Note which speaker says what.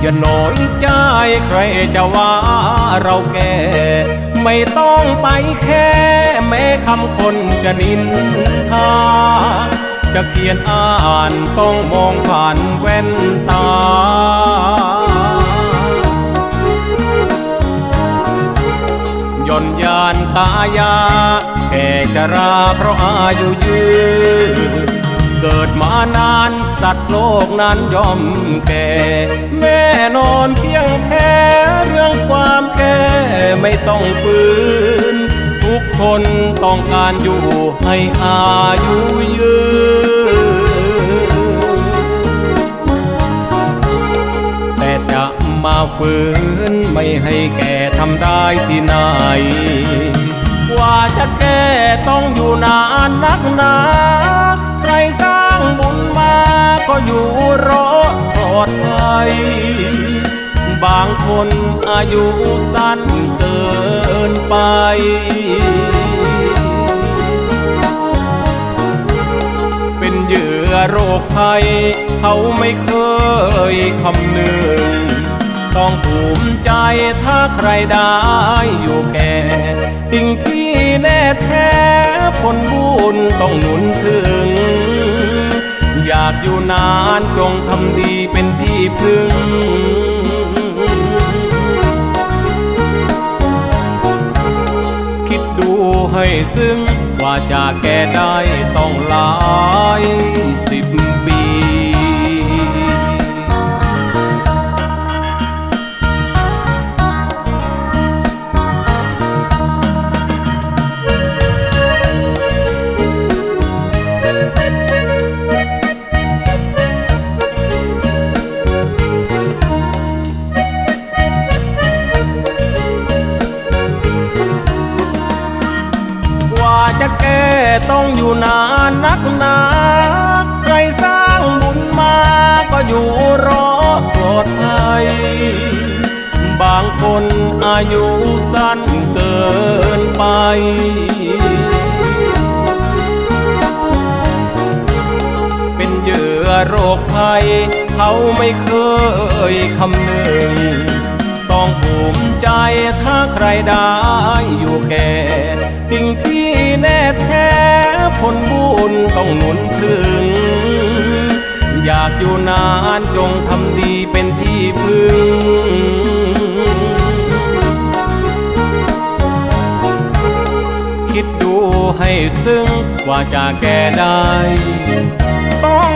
Speaker 1: อย่าน้อยใจใครจะว่าเราแก่ ไม่ต้องไปแค่ แม้คำคนจะนินทา จะเขียนอ่านต้องมองผ่านแว่นตา นยานตายา แก่จะราเพราะอายุยืนเกิดมานานสัตว์โลกนั้นย่อมแก่ แม่นอนเพียงแค่เรื่องความแก่ไม่ต้องฟืนทุกคนต้องการอยู่ให้อายุ มาฝืนไม่ให้แก่ทำได้ที่ไหน กว่าจะแก้ต้องอยู่นานนักหนา ใครสร้างบุญมาก็อยู่รอดปลอดภัยบางคนอายุสั้นเกินไปเป็นเหยื่อโรคภัย เขาไม่เคยคำนึง ต้องภูมิใจถ้าใครได้อยู่แก่ สิ่งที่แน่แท้ผลบุญต้องหนุนถึง อยากอยู่นานจงทำดีเป็นที่พึ่งคิดดูให้ซึ้งว่าจะแก้ได้ต้องหลายสิบปี ต้องอยู่นานนักหนาใครสร้างบุญมาก็อยู่รอปลอดภัยบางคนอายุสั้นเกินไปเป็นเหยื่อโรคภัย เขาไม่เคยคำนึง ต้องภูมิใจถ้าใครได้ หนุนถึง อยากอยู่นานจงทำดีเป็นที่พึ่ง คิดดูให้ซึ้งกว่าจะแก้ได้ ต้อง